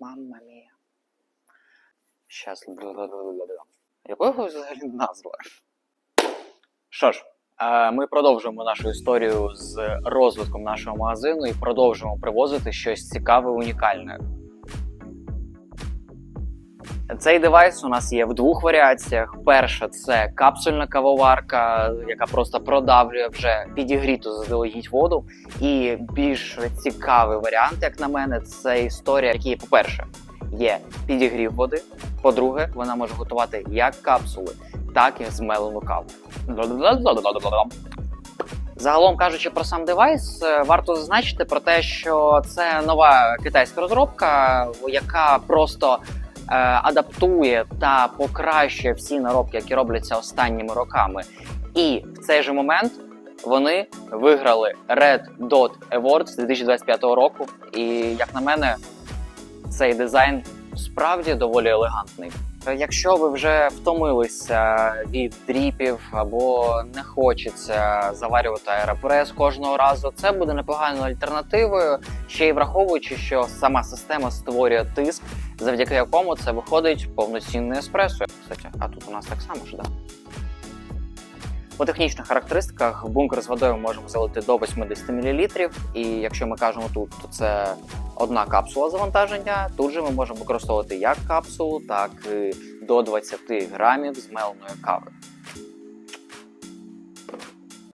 Мамма мія. Щас. Якою взагалі назва? Що ж, е, ми продовжуємо нашу історію з розвитком нашого магазину і продовжуємо привозити щось цікаве, унікальне. Цей девайс у нас є в двох варіаціях. Перша це капсульна кавоварка, яка просто продавлює вже підігріту заздалегідь воду. І більш цікавий варіант, як на мене, це історія, в якій, по-перше, є підігрів води. По-друге, вона може готувати як капсули, так і змелену каву. Загалом кажучи про сам девайс, е, варто зазначити про те, що це нова китайська розробка, яка просто адаптує та покращує всі наробки, які робляться останніми роками. І в цей же момент вони виграли Red Dot Awards 2025 року. І як на мене, цей дизайн справді доволі елегантний. Якщо ви вже втомилися від дріпів або не хочеться заварювати аеропрес кожного разу, це буде непоганою альтернативою, ще й враховуючи, що сама система створює тиск, завдяки якому це виходить повноцінне еспресо. Кстати, а тут у нас так само ж, да? По технічних характеристиках бункер з водою можемо залити до 80 мл, і якщо ми кажемо тут, то це одна капсула завантаження. Тут же ми можемо використовувати як капсулу, так і до 20 грамів змеленої кави.